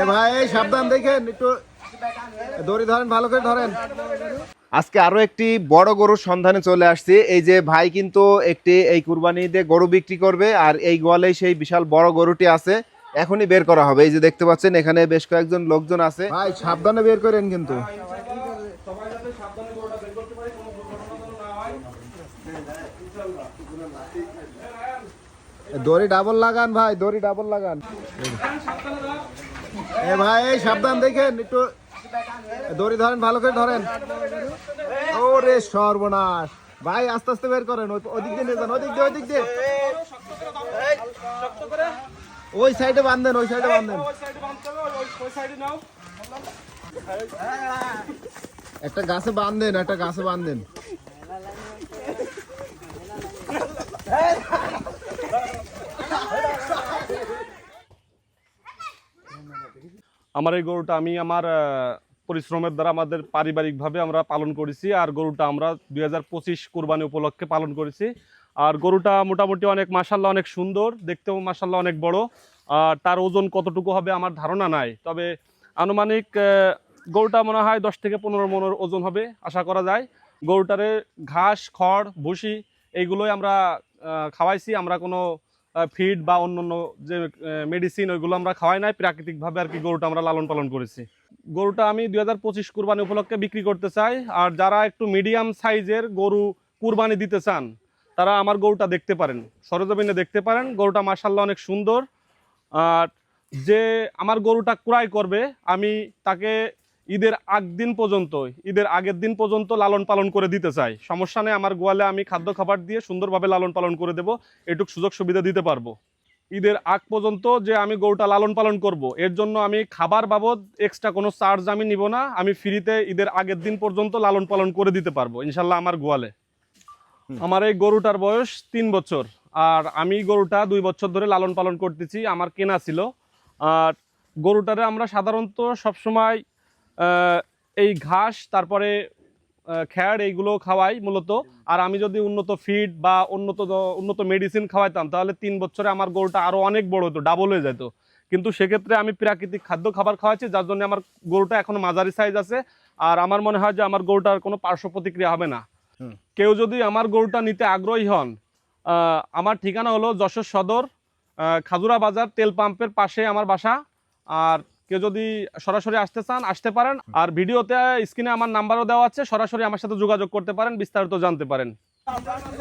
এ ভাই সাবধান দেখেন একটু দড়ি ধরেন ভালো করে ধরেন। আজকে আরও একটি বড় গরুর সন্ধানে চলে আসছি। এই যে ভাই কিন্তু একটি এই কুরবানি ঈদে গরু বিক্রি করবে আর এই গোয়ালে সেই বিশাল বড় গরুটি আছে। এখনই বের করা হবে। এই যে দেখতে পাচ্ছেন এখানে বেশ কয়েকজন লোকজন আছে। ভাই সাবধানে বের করেন কিন্তু। দড়ি ডাবল লাগান ভাই, দড়ি ডাবল লাগান। এ ভাই, এই সাবধান দেখেন, একটু দড়ি ধরেন, ভালো করে ধরেন। ওরে সর্বনাশ। ভাই, আস্তে আস্তে বের করেন ওদিক দিয়ে যান, ওদিক দিয়ে ওদিক দিয়ে। ওই সাইডে বাঁধেন, ওই সাইডে বাঁধেন। একটা গাছে বাঁধেন, একটা গাছে বাঁধেন। আমার এই গরুটা আমি আমার পরিশ্রমের দ্বারা আমাদের পারিবারিকভাবে আমরা পালন করেছি, আর গরুটা আমরা দুই হাজার পঁচিশ কোরবানি উপলক্ষে পালন করেছি। আর গরুটা মোটামুটি অনেক মাসাল্লাহ অনেক সুন্দর, দেখতেও মাসাল্লাহ অনেক বড়, আর তার ওজন কতটুকু হবে আমার ধারণা নাই। তবে আনুমানিক গরুটা মনে হয় দশ থেকে পনেরো মনের ওজন হবে, আশা করা যায়। গরুটারে ঘাস, খড়, ভুসি, এইগুলোই আমরা খাওয়াইছি। আমরা কোনো ফিড বা অন্যান্য যে মেডিসিন ওইগুলো আমরা খাওয়াই নাই, প্রাকৃতিকভাবে আর কি গরুটা আমরা লালন পালন করেছি। গরুটা আমি দুই হাজার পঁচিশ কুরবানি উপলক্ষে বিক্রি করতে চাই, আর যারা একটু মিডিয়াম সাইজের গরু কুরবানি দিতে চান, তারা আমার গরুটা দেখতে পারেন, সরজমিনে দেখতে পারেন। গরুটা মার্শাল্লাহ অনেক সুন্দর। আর যে আমার গরুটা ক্রয় করবে, আমি তাকে ঈদের আগ দিন পর্যন্ত ঈদের আগের দিন পর্যন্ত লালন পালন করে দিতে চাই। সমস্যা নেই আমার গোয়ালে আমি খাদ্য খাবার দিয়ে সুন্দরভাবে লালন পালন করে দেবো এটুক সুযোগ সুবিধা দিতে পারব। ঈদের আগ পর্যন্ত যে আমি গরুটা লালন পালন করব এর জন্য আমি খাবার বাবদ এক্সট্রা কোনো চার্জ আমি নিব না আমি ফ্রিতে ঈদের আগের দিন পর্যন্ত লালন পালন করে দিতে পারব ইনশাল্লাহ আমার গোয়ালে। আমার এই গরুটার বয়স তিন বছর আর আমি গরুটা দুই বছর ধরে লালন পালন করতেছি আমার কেনা ছিল। আর গরুটারে আমরা সাধারণত সবসময় এই ঘাস তারপরে খ্যাড় এইগুলো খাওয়াই মূলত। আর আমি যদি উন্নত ফিড বা উন্নত উন্নত মেডিসিন খাওয়াইতাম তাহলে তিন বছরে আমার গরুটা আরও অনেক বড় হতো ডাবল হয়ে যেত। কিন্তু সেক্ষেত্রে আমি প্রাকৃতিক খাদ্য খাবার খাওয়াচ্ছি যার জন্য আমার গরুটা এখনও মাঝারি সাইজ আছে। আর আমার মনে হয় যে আমার গরুটার কোনো পার্শ্ব প্রতিক্রিয়া হবে না। কেউ যদি আমার গরুটা নিতে আগ্রহী হন আমার ঠিকানা হলো যশোর সদর খাজুরা বাজার তেল পাম্পের পাশে আমার বাসা। আর কেউ যদি সরাসরি আসতে চান আসতে পারেন আর ভিডিওতে স্ক্রিনে আমার নাম্বারও দেওয়া আছে সরাসরি আমার সাথে যোগাযোগ করতে পারেন বিস্তারিত জানতে পারেন আমার কাছে